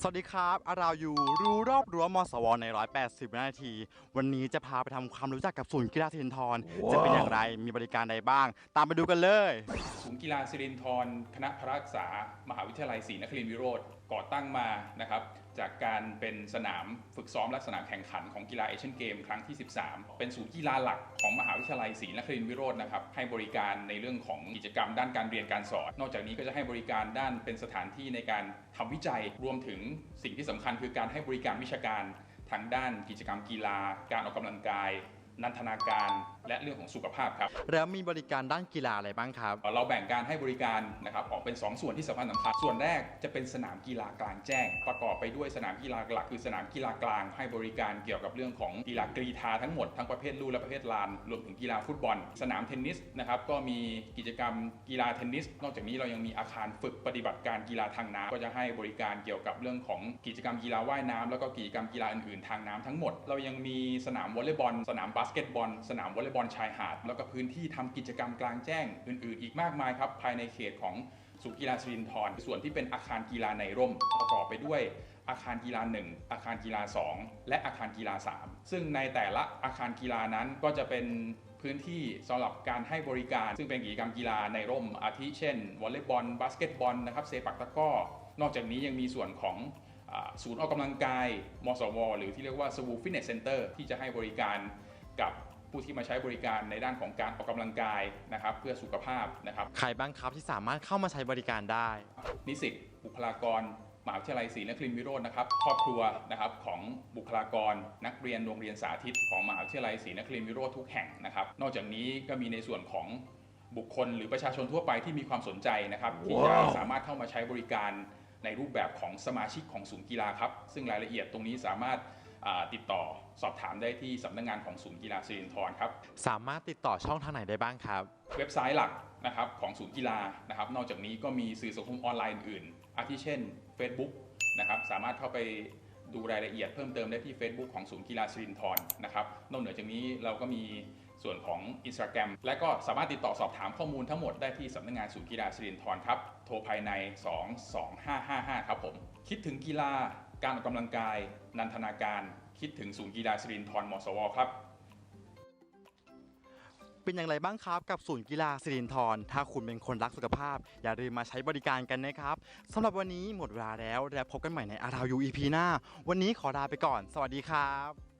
สวัสดีครับอาราวยูรู้รอบรั้วมสวใน 180 วินาที วันนี้จะพาไปทำความรู้จักกับศูนย์กีฬาสิรินทรจะเป็นอย่างไร มีบริการใดบ้าง ตามไปดูกันเลย ศูนย์กีฬาสิรินธร คณะพระศึกษา มหาวิทยาลัยศรีนครินทรวิโรธก่อตั้งมานะครับ จากการเป็นสนามฝึกซ้อมและสนามแข่งขันของกีฬาเอเชียนเกมครั้งที่ 13 เป็นศูนย์กีฬาหลักของมหาวิทยาลัยศรีนครินทรวิโรธนะครับให้บริการในเรื่องของกิจกรรมด้านการเรียนการสอน นอกจากนี้ก็จะให้บริการด้านเป็นสถานที่ในการทำวิจัยรวมถึงสิ่งที่สำคัญคือการให้บริการวิชาการทางด้านกิจกรรมกีฬา การออกกำลังกาย นันทนาการและเรื่องของสุขภาพครับ แล้วมีบริการด้านกีฬาอะไรบ้างครับ เราแบ่งการให้บริการนะครับออกเป็น 2 ส่วนที่สำคัญสำคัญส่วนแรกจะเป็นสนามกีฬากลางแจ้ง ประกอบไปด้วยสนามกีฬาหลัก คือสนามกีฬากลางให้บริการเกี่ยวกับเรื่องของกีฬากรีธาทั้งหมดทั้งประเภทลู่และประเภทลาน รวมถึงกีฬาฟุตบอล สนามเทนนิสนะครับก็มีกิจกรรมกีฬาเทนนิส นอกจากนี้เรายังมีอาคารฝึกปฏิบัติการกีฬาทางน้ำก็จะให้บริการเกี่ยวกับเรื่องของกิจกรรมกีฬาว่ายน้ำแล้วก็กิจกรรมกีฬาอื่นๆทางน้ำทั้งหมด เรายังมีสนามวอลเลย์บอล สนามบาสเกตบอล สนามวอลเลย์บอลชายหาด แล้วก็พื้นที่ทำกิจกรรมกลางแจ้งอื่นๆ อีกมากมายครับ ภายในเขตของศูนย์กีฬาสิรินธรส่วนที่เป็นอาคารกีฬาในร่ม ประกอบไปด้วยอาคารกีฬา 1 อาคารกีฬา 2 และอาคารกีฬา 3 ซึ่งในแต่ละอาคารกีฬานั้นก็จะเป็นพื้นที่สำหรับการให้บริการ ซึ่งเป็นกิจกรรมกีฬาในร่ม อาทิเช่นวอลเลย์บอลบาสเกตบอลนะครับเซปักตะก้อนอกจากนี้ยังมีส่วนของศูนย์ออกกำลังกาย มสว หรือที่เรียกว่าสวูฟิตเนสเซ็นเตอร์ที่จะให้บริการกับ ผู้ที่มาใช้บริการในด้านของการออกกำลังกายนะครับเพื่อสุขภาพนะครับใครบ้างครับที่สามารถเข้ามาใช้บริการได้ นิสิตบุคลากรมหาวิทยาลัยศรีนครินทรวิโรจน์นะครับครอบครัวนะครับของบุคลากรนักเรียนโรงเรียนสาธิตของมหาวิทยาลัยศรีนครินทรวิโรจน์ทุกแห่งนะครับ นอกจากนี้ก็มีในส่วนของบุคคลหรือประชาชนทั่วไปที่มีความสนใจนะครับที่จะสามารถเข้ามาใช้บริการในรูปแบบของสมาชิกของศูนย์กีฬาครับ ซึ่งรายละเอียดตรงนี้สามารถอ่า ติดต่อสอบถามได้ที่สำนักงานของศูนย์กีฬาสิรินธรครับ สามารถติดต่อช่องทางไหนได้บ้างครับ เว็บไซต์หลักนะครับของศูนย์กีฬานะครับ นอกจากนี้ก็มีสื่อสังคมออนไลน์อื่นๆอาทิเช่น Facebook นะครับสามารถเข้าไปดูรายละเอียดเพิ่มเติมได้ที่ Facebook ของศูนย์กีฬาสิรินธรนะครับนอกเหนือจากนี้เราก็มีส่วนของ Instagram และก็สามารถติดต่อสอบถามข้อมูลทั้งหมดได้ที่สำนักงานศูนย์กีฬาสิรินธรครับ โทรภายใน 22555 ครับผม คิดถึงกีฬา การออกกำลังกาย นันทนาการ คิดถึงศูนย์กีฬาสิรินธรมสวครับ เป็นอย่างไรบ้างครับกับศูนย์กีฬาสิรินทรถ้าคุณเป็นคนรักสุขภาพ อย่าลืมมาใช้บริการกันนะครับสำหรับวันนี้หมดเวลาแล้วแล้วพบกันใหม่ในอาราวยูอีพีหน้า วันนี้ขอลาไปก่อน สวัสดีครับ